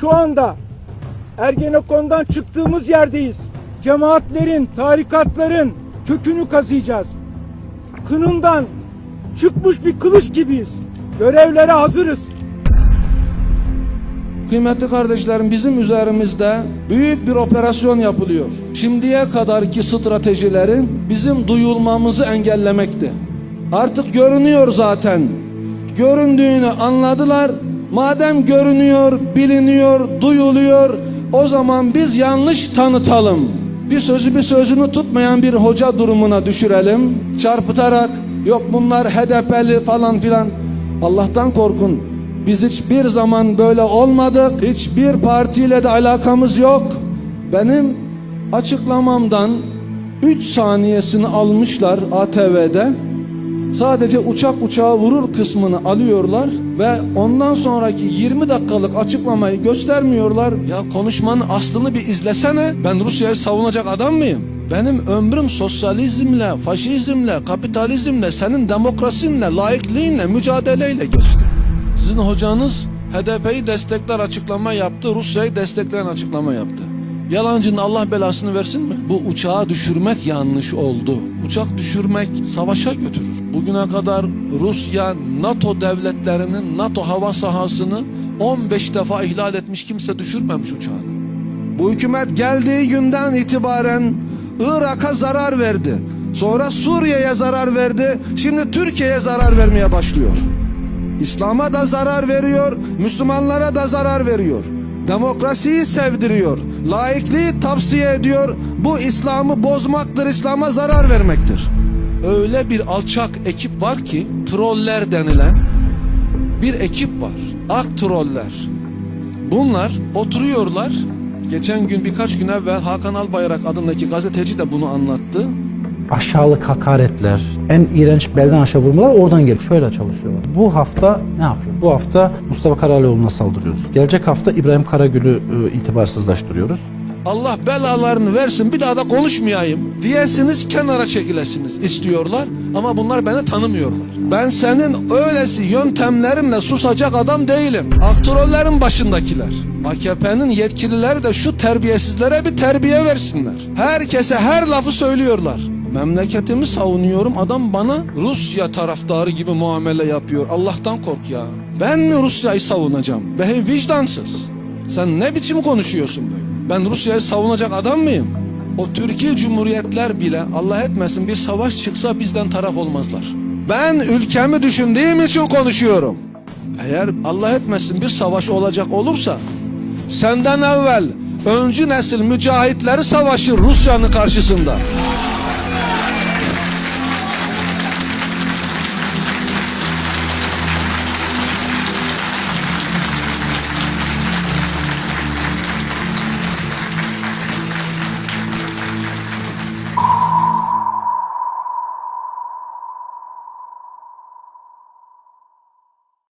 Şu anda Ergenekon'dan çıktığımız yerdeyiz. Cemaatlerin, tarikatların kökünü kazıyacağız. Kınından çıkmış bir kılıç gibiyiz. Görevlere hazırız. Kıymetli kardeşlerim bizim üzerimizde büyük bir operasyon yapılıyor. Şimdiye kadarki stratejilerin bizim duyulmamızı engellemekti. Artık görünüyor zaten. Göründüğünü anladılar. Madem görünüyor, biliniyor, duyuluyor o zaman biz yanlış tanıtalım. Bir sözü bir sözünü tutmayan bir hoca durumuna düşürelim. Çarpıtarak yok bunlar HDP'li falan filan. Allah'tan korkun. Biz hiçbir zaman böyle olmadık. Hiçbir partiyle de alakamız yok. Benim açıklamamdan 3 saniyesini almışlar ATV'de. Sadece uçak uçağı vurur kısmını alıyorlar ve ondan sonraki 20 dakikalık açıklamayı göstermiyorlar. Ya konuşmanın aslını bir izlesene. Ben Rusya'yı savunacak adam mıyım? Benim ömrüm sosyalizmle, faşizmle, kapitalizmle, senin demokrasinle, laikliğinle, mücadeleyle geçti. Sizin hocanız HDP'yi destekler açıklama yaptı, Rusya'yı destekleyen açıklama yaptı. Yalancının Allah belasını versin mi? Bu uçağı düşürmek yanlış oldu. Uçak düşürmek savaşa götürür. Bugüne kadar Rusya NATO devletlerinin NATO hava sahasını 15 defa ihlal etmiş kimse düşürmemiş uçağını. Bu hükümet geldiği günden itibaren Irak'a zarar verdi. Sonra Suriye'ye zarar verdi. Şimdi Türkiye'ye zarar vermeye başlıyor. İslam'a da zarar veriyor, Müslümanlara da zarar veriyor. Demokrasiyi sevdiriyor, laikliği tavsiye ediyor. Bu İslam'ı bozmaktır, İslam'a zarar vermektir. Öyle bir alçak ekip var ki troller denilen bir ekip var. Ak troller. Bunlar oturuyorlar. Geçen gün birkaç gün evvel Hakan Albayrak adındaki gazeteci de bunu anlattı. Aşağılık hakaretler, en iğrenç belden aşağı vurmalar oradan geliyor. Şöyle çalışıyorlar. Bu hafta ne yapıyor? Bu hafta Mustafa Karaloğlu'na saldırıyoruz. Gelecek hafta İbrahim Karagül'ü e, itibarsızlaştırıyoruz. Allah belalarını versin bir daha da konuşmayayım diyesiniz kenara çekilesiniz istiyorlar ama bunlar beni tanımıyorlar. Ben senin öylesi yöntemlerinle susacak adam değilim. Aktörlerin başındakiler. AKP'nin yetkilileri de şu terbiyesizlere bir terbiye versinler. Herkese her lafı söylüyorlar. Memleketimi savunuyorum adam bana Rusya taraftarı gibi muamele yapıyor. Allah'tan kork ya. Ben mi Rusya'yı savunacağım? Benim vicdansız. Sen ne biçim konuşuyorsun böyle? Ben Rusya'yı savunacak adam mıyım? O Türkiye Cumhuriyetler bile Allah etmesin bir savaş çıksa bizden taraf olmazlar. Ben ülkemi düşündüğüm için konuşuyorum. Eğer Allah etmesin bir savaş olacak olursa senden evvel öncü nesil mücahitleri savaşır Rusya'nın karşısında.